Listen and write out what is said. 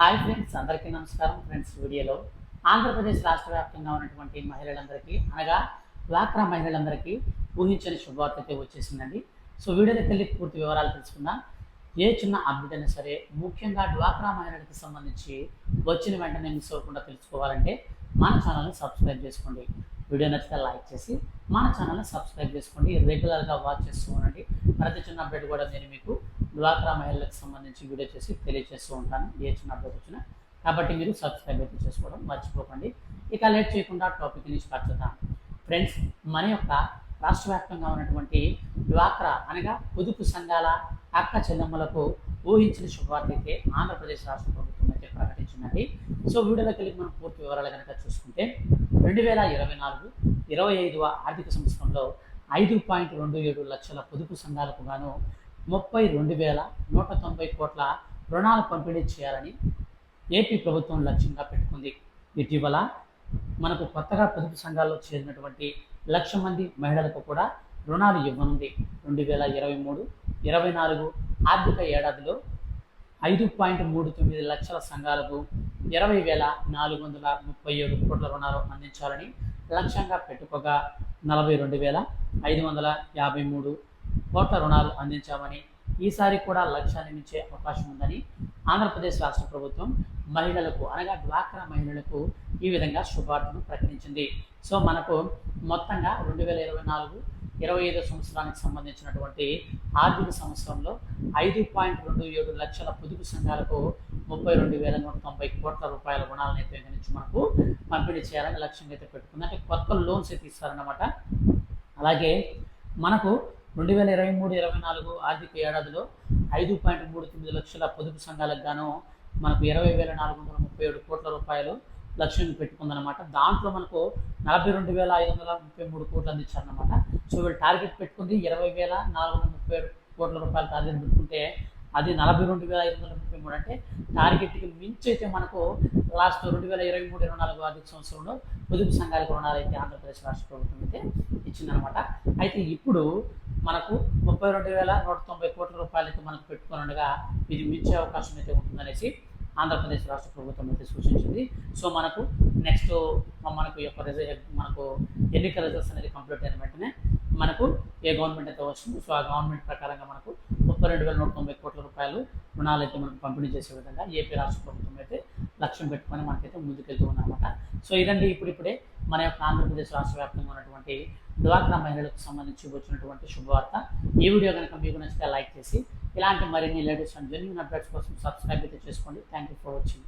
Hi friends అందరికీ నమస్కారం friends వీడియోలో. ఆంధ్రప్రదేశ్ రాష్ట్ర వ్యాప్తంగా ఉన్నటువంటి మహిళలందరికీ అనగా డ్వాక్రా మహిళలందరికీ ఊహించని శుభవార్త అయితే వచ్చేసిందండి. సో వీడియోలోకి వెళ్ళి పూర్తి వివరాలు తెలుసుకుందాం. ఏ చిన్న అప్డేట్ అయినా సరే ముఖ్యంగా డ్వాక్రా మహిళలకు సంబంధించి వచ్చిన వెంటనే మిస్ అవ్వకుండా తెలుసుకోవాలంటే మన ఛానల్ని సబ్స్క్రైబ్ చేసుకోండి. వీడియో నచ్చితే లైక్ చేసి మన ఛానల్ని సబ్స్క్రైబ్ చేసుకోండి. రెగ్యులర్గా వాచ్ చేస్తూ ఉండండి. ప్రతి చిన్న అప్డేట్ కూడా నేను మీకు డ్వాక్రా మహిళలకు సంబంధించి వీడియో చేసి తెలియజేస్తూ ఉంటాను. ఏ చిన్న అప్డేట్ వచ్చినా. కాబట్టి మీరు సబ్స్క్రైబ్ అయితే చేసుకోవడం మర్చిపోకండి. ఇక లేట్ చేయకుండా టాపిక్ని స్టార్ట్ చేద్దాం. ఫ్రెండ్స్ మన యొక్క రాష్ట్ర వ్యాప్తంగా ఉన్నటువంటి డ్వాక్రా అనగా పొదుపు సంఘాల అక్క చెల్లెమ్మలకు ఊహించిన శుభవార్త అయితే ఆంధ్రప్రదేశ్ రాష్ట్ర ప్రభుత్వం అయితే ప్రకటించిందండి. సో వీడియోలోకి వెళ్ళి మనం పూర్తి వివరాలు కనుక చూసుకుంటే రెండు వేల ఇరవై నాలుగు ఇరవై ఐదవ ఆర్థిక సంవత్సరంలో ఐదు పాయింట్ రెండు ఏడు లక్షల పొదుపు సంఘాలకు గాను ముప్పై రెండు వేల నూట తొంభై కోట్ల రుణాలు పంపిణీ చేయాలని ఏపీ ప్రభుత్వం లక్ష్యంగా పెట్టుకుంది. ఇటీవల మనకు కొత్తగా పొదుపు సంఘాల్లో చేరినటువంటి లక్ష మంది మహిళలకు కూడా రుణాలు ఇవ్వనుంది. రెండు వేల ఇరవై మూడు ఇరవై నాలుగు ఆర్థిక ఏడాదిలో ఐదు పాయింట్ మూడు తొమ్మిది లక్షల సంఘాలకు ఇరవై వేల నాలుగు వందల ముప్పై ఏడు కోట్ల రుణాలు అందించాలని లక్ష్యంగా పెట్టుకోగా నలభై రెండు వేల ఐదు వందల యాభై మూడు కోట్ల రుణాలు అందించామని ఈసారి కూడా లక్ష్యాన్ని మించే అవకాశం ఉందని ఆంధ్రప్రదేశ్ రాష్ట్ర ప్రభుత్వం మహిళలకు అనగా డ్వాక్రా మహిళలకు ఈ విధంగా శుభార్తను ప్రకటించింది. సో మనకు మొత్తంగా రెండు వేల ఇరవై నాలుగు ఇరవై ఐదు సంవత్సరానికి సంబంధించినటువంటి ఆర్థిక సంవత్సరంలో ఐదు పాయింట్ రెండు ఏడు లక్షల పొదుపు సంఘాలకు ముప్పై రెండు వేల నూట తొంభై కోట్ల రూపాయల రుణాలను అయితే నుంచి మనకు పంపిణీ చేయాలని లక్ష్యంగా అయితే పెట్టుకుంది. అంటే కొత్త లోన్స్ అయితే ఇస్తారన్నమాట. అలాగే మనకు రెండు వేల ఇరవై మూడు ఇరవై నాలుగు ఆర్థిక ఏడాదిలో ఐదు పాయింట్ మూడు తొమ్మిది లక్షల పొదుపు సంఘాలకు గాను మనకు ఇరవై వేల నాలుగు వందల ముప్పై ఏడు కోట్ల రూపాయలు లక్ష్యం పెట్టుకుందనమాట దాంట్లో మనకు నలభై రెండు వేల ఐదు వందల ముప్పై మూడు కోట్లు అందించారనమాట సో వీళ్ళు టార్గెట్ పెట్టుకుంది ఇరవై వేల నాలుగు వందల ముప్పై ఏడు కోట్ల రూపాయలు టార్గెట్ పెట్టుకుంటే అది నలభై రెండు వేల ఐదు వందల ముప్పై మూడు అంటే టార్గెట్కి మించి అయితే మనకు లాస్ట్ రెండు వేల ఇరవై మూడు ఇరవై నాలుగు ఆర్థిక సంవత్సరంలో పొదుపు సంఘాలకు రుణాలు అయితే ఆంధ్రప్రదేశ్ రాష్ట్ర ప్రభుత్వం అయితే ఇచ్చిందనమాట అయితే ఇప్పుడు మనకు ముప్పై రెండు వేల నూట తొంభై కోట్ల రూపాయలకి మనకు పెట్టుకుని ఉండగా ఇది మించే అవకాశం అయితే ఉంటుందనేసి ఆంధ్రప్రదేశ్ రాష్ట్ర ప్రభుత్వం అయితే సూచించింది. సో మనకు నెక్స్ట్ మనకు యొక్క రిజల్ట్ మనకు ఎన్నికల రిజల్ట్స్ అనేది కంప్లీట్ అయిన వెంటనే మనకు ఏ గవర్నమెంట్ అయితే వస్తుందో సో ఆ గవర్నమెంట్ ప్రకారంగా మనకు ముప్పై రెండు వేల నూట తొంభై కోట్ల రూపాయలు రుణాలు అయితే మనకు పంపిణీ చేసే విధంగా ఏపీ రాష్ట్ర ప్రభుత్వం అయితే లక్ష్యం పెట్టుకొని మనకైతే ముందుకెళ్తూ ఉందన్నమాట. సో ఇదండి ఇప్పుడిప్పుడే మన యొక్క ఆంధ్రప్రదేశ్ రాష్ట్ర వ్యాప్తంగా ఉన్నటువంటి డ్వాక్రా మహిళలకు సంబంధించి వచ్చినటువంటి శుభవార్త. ఈ వీడియో కనుక మీకు నచ్చితే లైక్ చేసి ఇలాంటి మరిన్ని లేటెస్ట్ అండ్ జెన్యున్ అప్డేట్స్ కోసం సబ్స్క్రైబ్ అయితే చేసుకోండి. Thank you for watching